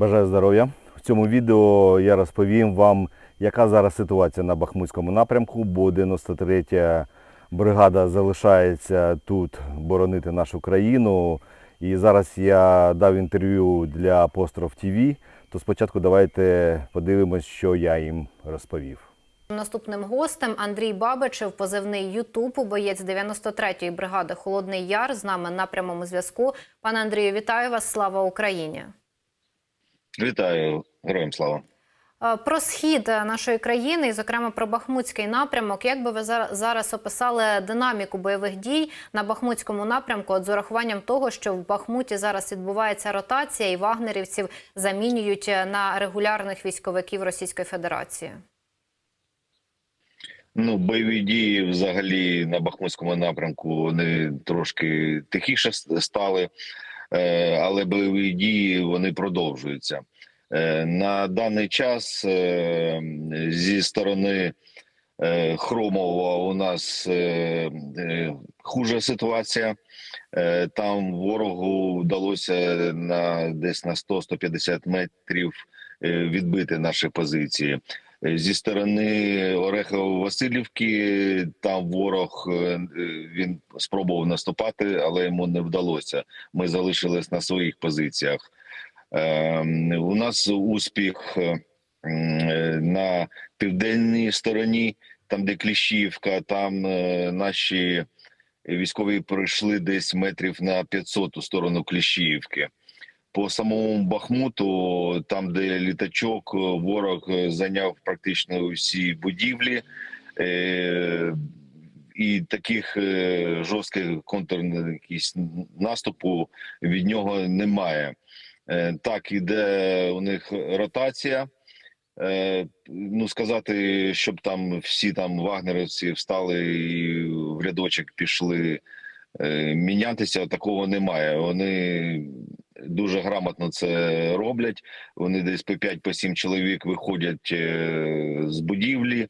Бажаю здоров'я. В цьому відео я розповім вам, яка зараз ситуація на Бахмутському напрямку, бо 93-я бригада залишається тут боронити нашу країну. І зараз я дав інтерв'ю для Апостроф ТВ, то спочатку давайте подивимось, що я їм розповів. Наступним гостем Андрій Бабичев, позивний Ютуб, боєць 93-ї бригади Холодний Яр з нами на прямому зв'язку. Пане Андрію, вітаю вас! Слава Україні! Вітаю, героям слава. Е, Про схід нашої країни, і, зокрема про Бахмутський напрямок. Як би ви зараз описали динаміку бойових дій на Бахмутському напрямку, от з урахуванням того, що в Бахмуті зараз відбувається ротація, і вагнерівців замінюють на регулярних військовиків Російської Федерації? Ну, бойові дії взагалі на Бахмутському напрямку вони трошки тихіше стали, е, але бойові дії вони продовжуються. Е, На даний час е, зі сторони е, Хромова у нас е, е, хуже ситуація. Е, Там ворогу вдалося на десь на 100-150 метрів е, відбити наші позиції. Е, Зі сторони Орехово-Василівки там ворог е, е, він спробував наступати, але йому не вдалося. Ми залишились на своїх позиціях. Е, У нас успіх на південній стороні, там де Кліщівка, там наші військові пройшли десь метрів на 500 у сторону Кліщівки. По самому Бахмуту, там, де літачок, ворог е, зайняв практично усі будівлі, е, і таких е, жорстких контрнаступу наступу від нього немає. Е, так, іде у них ротація. Е, ну сказати, щоб там всі там вагнерівці встали і в рядочок пішли е, мінятися, такого немає. Вони дуже грамотно це роблять. Вони десь по 5-7 чоловік виходять е, з будівлі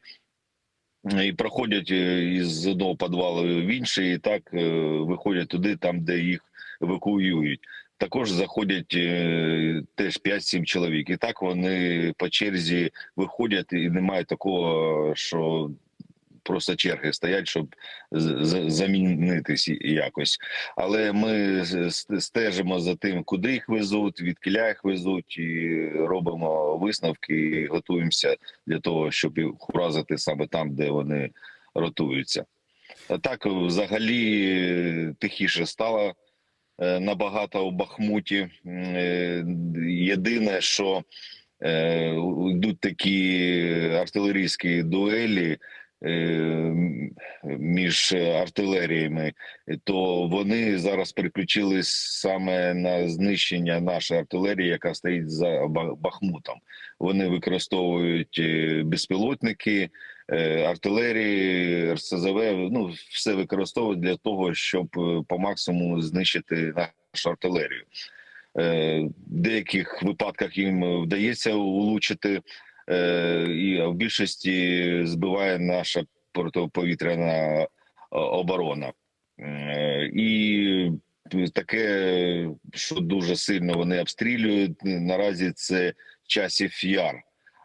і проходять е, із одного підвалу в інший, і так е, виходять туди, там де їх евакуюють. Також заходять е, теж 5-7 чоловік, і так вони по черзі виходять, і немає такого, що просто черги стоять, щоб замінитись якось. Але ми стежимо за тим, куди їх везуть, відкіля їх везуть, і робимо висновки, і готуємося для того, щоб їх уразити саме там, де вони ротуються. Так, взагалі, тихіше стало е, набагато у Бахмуті. Е, Єдине, що е, йдуть такі артилерійські дуелі. Е, Між артилеріями, то вони зараз переключились саме на знищення нашої артилерії, яка стоїть за Бахмутом. Вони використовують е, безпілотники, е, артилерії, РСЗВ. Ну все використовують для того, щоб по максимуму знищити нашу артилерію. В деяких випадках їм вдається улучити, е, і в більшості збиває наша протиповітряна е, оборона. Е, І таке, що дуже сильно вони обстрілюють наразі, це часів яр.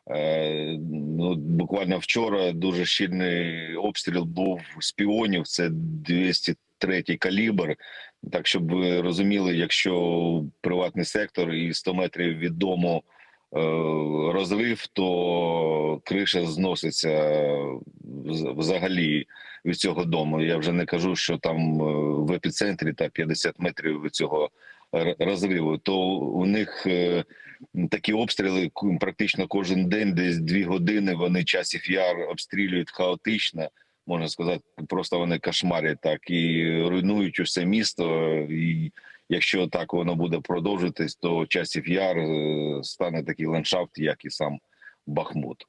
Е, Ну, буквально вчора дуже щільний обстріл був з піонів. Це 203 калібр. Так, щоб ви розуміли, якщо приватний сектор і 100 метрів від дому е, розрив, то криша зноситься взагалі від цього дому. Я вже не кажу, що там е, в епіцентрі та 50 метрів від цього розриву. То у них е, такі обстріли практично кожен день, десь дві години. Вони часів яр обстрілюють хаотично. Можна сказати, просто вони кошмарять так і руйнують усе місто. І якщо так воно буде продовжитись, то часів яр е, стане такий ландшафт, як і сам Бахмут.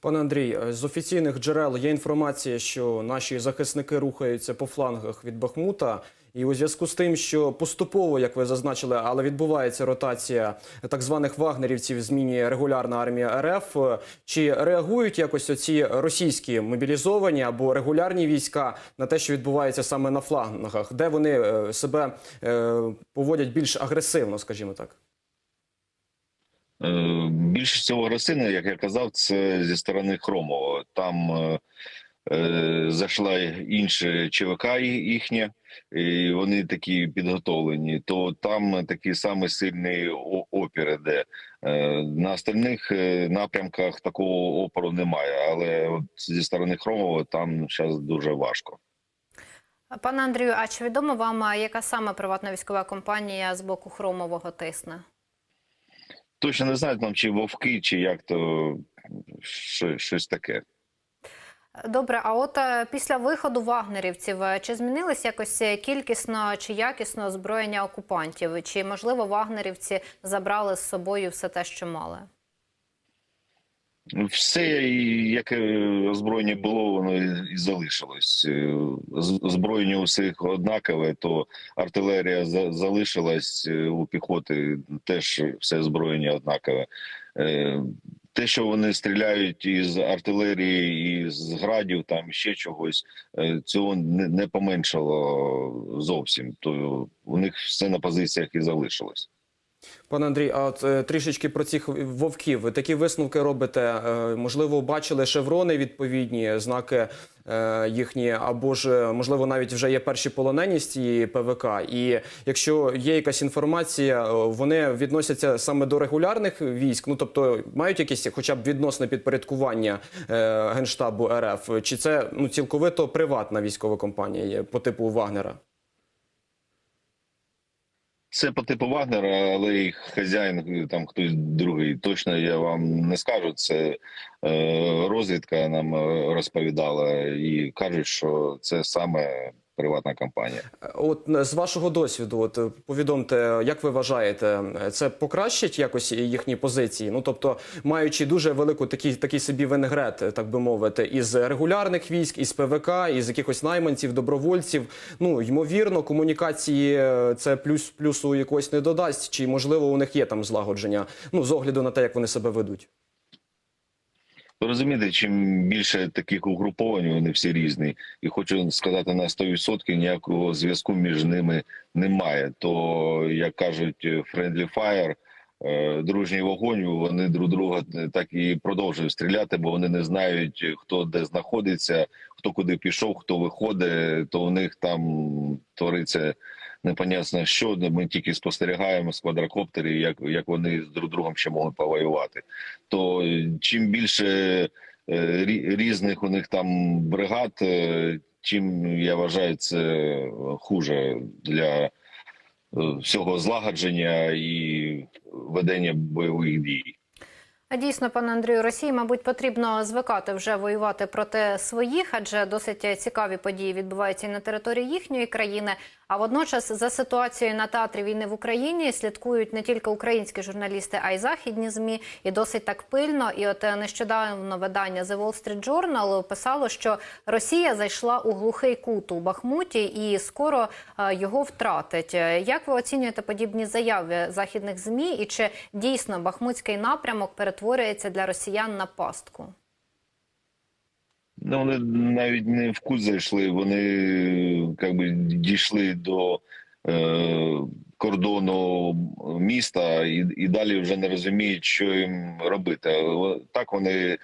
Пане Андрій, е, з офіційних джерел є інформація, що наші захисники рухаються по флангах від Бахмута. І у зв'язку з тим, що поступово, як ви зазначили, але відбувається ротація так званих вагнерівців, змінює регулярна армія РФ. Чи реагують якось оці російські мобілізовані або регулярні війська на те, що відбувається саме на флангах, де вони е, себе е, поводять більш агресивно, скажімо так? Е, Більше всього агресивне, як я казав, це зі сторони Хромова. Там зайшла інша ЧВК ї- їхня, і вони такі підготовлені. То там такий самий сильний опір іде. Е, На остальних е, напрямках такого опору немає, але от зі сторони Хромова там зараз дуже важко. Пане Андрію, а чи відомо вам, яка саме приватна військова компанія з боку Хромового тисне? Точно не знаю, там чи вовки, чи як то що- щось таке. Добре, а от е, після виходу вагнерівців е, чи змінилось якось е, кількісно чи якісно озброєння окупантів? Чи можливо вагнерівці забрали з собою все те, що мали? Все, яке озброєння було, воно і- залишилось. Е, з- Озброєння у однакове, то артилерія залишилась у піхоти, теж все озброєння однакове. Те, що вони стріляють із артилерії, із градів, там ще чогось, е, цього не, не поменшало зовсім. То у них все на позиціях і залишилось. Пане Андрій, а от е, трішечки про цих вовків. Такі висновки робите? Е, можливо, бачили шеврони відповідні, знаки е, їхні, або ж можливо навіть вже є перші полонені з цієї ПВК. І якщо є якась інформація, вони відносяться саме до регулярних військ, ну тобто мають якесь хоча б відносне підпорядкування генштабу РФ, чи це ну цілковито приватна військова компанія по типу Вагнера? Це по типу Вагнера, але їх хазяїн там хтось другий. Точно я вам не скажу. Це е, розвідка нам е, розповідала і кажуть, що це саме приватна компанія. От е, з вашого досвіду, от е, повідомте, як ви вважаєте, е, це покращить якось їхні позиції? Ну тобто, маючи дуже велику такий, такий собі винегрет, так би мовити, із регулярних військ, із ПВК, із якихось найманців, добровольців. Ну ймовірно, комунікації це плюс плюсу якогось не додасть. Чи можливо у них є там злагодження? Ну з огляду на те, як вони себе ведуть. Ви розумієте, чим більше таких угруповань, вони всі різні, і хочу сказати на 100% ніякого зв'язку між ними немає. То як кажуть, friendly fire, е, дружній вогонь, вони друг друга так і продовжують стріляти, бо вони не знають, хто де знаходиться, хто куди пішов, хто виходить. То у них там твориться непонятно що. Ми тільки спостерігаємо з квадрокоптерів, як, як вони з друг другом ще можуть повоювати. То е, чим більше е, різних у них там бригад, е, чим я вважаю це хуже для е, всього злагодження і ведення бойових дій. Дійсно, пане Андрію, Росії, мабуть, потрібно звикати вже воювати проти своїх, адже досить цікаві події відбуваються і на території їхньої країни. А водночас за ситуацією на театрі війни в Україні слідкують не тільки українські журналісти, а й західні змі, і досить так пильно. І от е, нещодавно видання The Wall Street Journal писало, що Росія зайшла у глухий кут у Бахмуті і скоро е, його втратить. Е, Як ви оцінюєте подібні заяви західних змі? І чи дійсно бахмутський напрямок перетворюється для росіян на пастку? Ну, вони навіть не в кут зайшли, вони як би дійшли до е, кордону міста і, і далі вже не розуміють, що їм робити. Так вони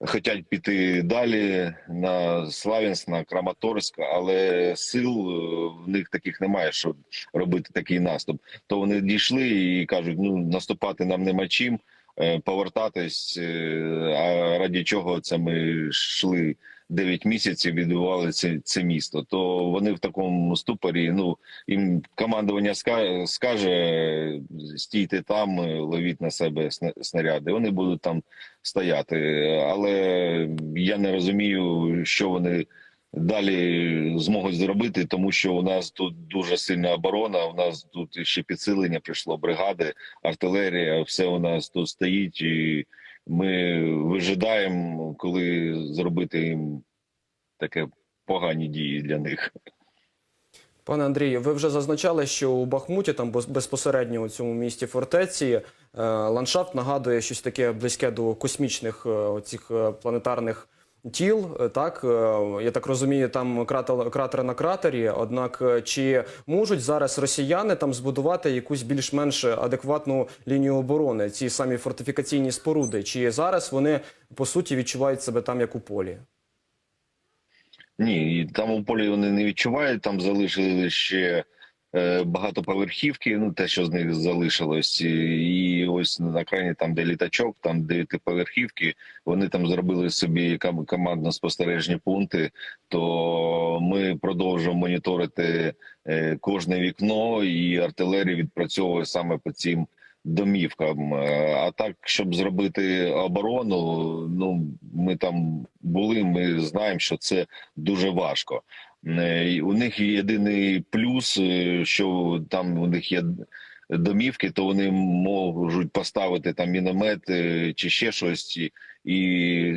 хочуть піти далі на Славянськ, на Краматорськ, але сил е, в них таких немає, щоб робити такий наступ. То вони дійшли і кажуть: ну наступати нам нема чим повертатись. е, А раді чого це ми йшли 9 місяців, відбивали це, це місто. То вони в такому ступорі. Ну їм командування ска- скаже: стійте там, е, ловіть на себе сна- снаряди. Вони будуть там стояти. Але я не розумію, що вони. Далі зможуть зробити, тому що у нас тут дуже сильна оборона. У нас тут ще підсилення прийшло бригади, артилерія, все у нас тут стоїть, і ми вижидаємо, коли зробити їм таке погані дії для них. Пане Андрію, ви вже зазначали, що у Бахмуті, там безпосередньо у цьому місті фортеці, е, ландшафт нагадує щось таке близьке до космічних е, цих планетарних тіл. е, Так Е, я так розумію, там кратер, кратер на кратері. Однак, е, чи можуть зараз росіяни там збудувати якусь більш-менш адекватну лінію оборони? Ці самі фортифікаційні споруди? Чи зараз вони по суті відчувають себе там як у полі? Ні, там у полі вони не відчувають. Там залишили ще багатоповерхівки. Ну те, що з них залишилось, і ось на крані, там де літачок, там дев'ятиповерхівки. Вони там зробили собі кам- командно-спостережні пункти. То ми продовжуємо моніторити е, кожне вікно, і артилерія відпрацьовує саме по цим. Домівкам, Е, а так, щоб зробити оборону, ну ми там були. Ми знаємо, що це дуже важко. Е, У них єдиний плюс, е, що там у них є домівки, то вони можуть поставити там міномет е, чи ще щось і, і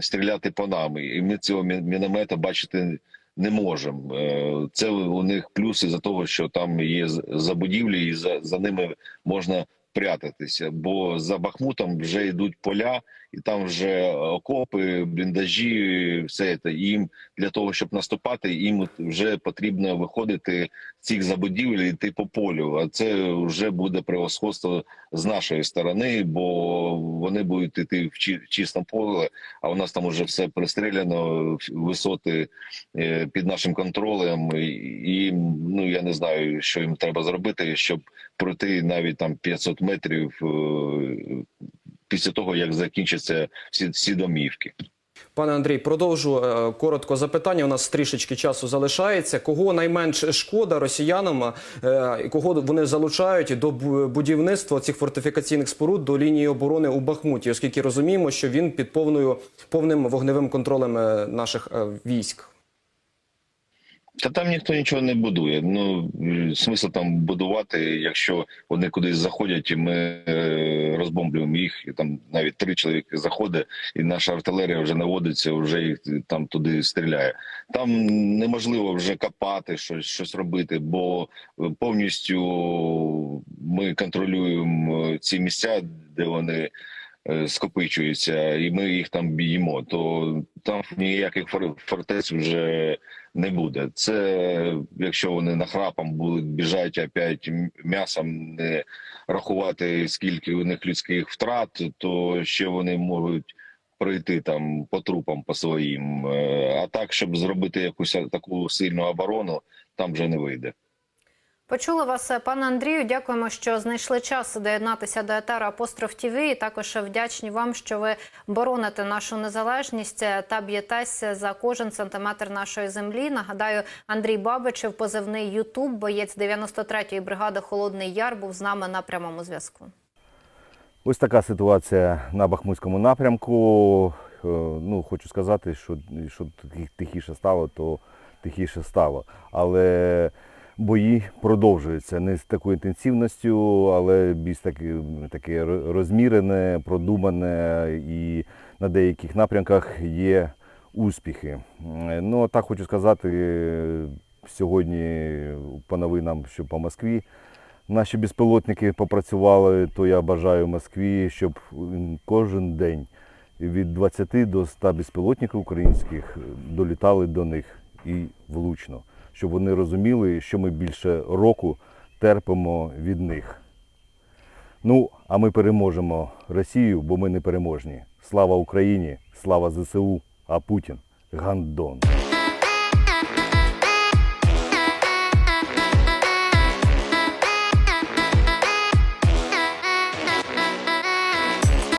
стріляти по нам. І ми цього міномета бачити не можемо. Це у них плюс із-за того, що там є забудівлі, і за, за ними можна прятатися. Бо за Бахмутом вже йдуть поля, і там вже окопи, бліндажі, все це. І їм для того, щоб наступати, їм вже потрібно виходити з цих забудівель і йти по полю. А це вже буде превосходство з нашої сторони, бо вони будуть йти в чи- чисте поле, а у нас там уже все пристріляно, висоти е, під нашим контролем. І ну я не знаю, що їм треба зробити, щоб пройти навіть там 500 метрів е, після того, як закінчаться всі, всі домівки. Пане Андрій, продовжу е, коротко запитання. У нас трішечки часу залишається. Кого найменш шкода росіянам, е, кого вони залучають до будівництва цих фортифікаційних споруд до лінії оборони у Бахмуті, оскільки розуміємо, що він під повною повним вогневим контролем наших військ. Та там ніхто нічого не будує. Ну смисл там будувати, якщо вони кудись заходять, і ми е, розбомблюємо їх. І там навіть три чоловіки заходить, і наша артилерія вже наводиться, вже їх там туди стріляє. Там неможливо вже копати щось, щось робити, бо повністю ми контролюємо е, ці місця, де вони. Е, Скопичуються, і ми їх там б'ємо, то там ніяких фор- фортець вже не буде. Це якщо вони нахрапом будуть біжати опять м'ясом, не рахувати скільки у них людських втрат, то ще вони можуть пройти там по трупам по своїм. Е, А так, щоб зробити якусь таку сильну оборону, там вже не вийде. Почули вас, е, пане Андрію. Дякуємо, що знайшли час доєднатися до етеру Апостроф ТВ. І також вдячні вам, що ви бороните нашу незалежність е, та б'єтеся за кожен сантиметр нашої землі. Нагадаю, Андрій Бабичев, позивний Ютуб, боєць 93-ї бригади Холодний Яр, був з нами на прямому зв'язку. Ось така ситуація на Бахмутському напрямку. Е, Ну, хочу сказати, що, що тихіше стало, то тихіше стало. Але бої продовжуються не з такою інтенсивністю, але більш таки, таке розмірене, продумане і на деяких напрямках є успіхи. Ну, так хочу сказати, сьогодні по новинам, що по Москві наші безпілотники попрацювали, то я бажаю Москві, щоб кожен день від 20 до 100 безпілотників українських долітали до них і влучно, щоб вони розуміли, що ми більше року терпимо від них. Ну, а ми переможемо Росію, бо ми не переможні. Слава Україні, слава ЗСУ, а Путін гандон.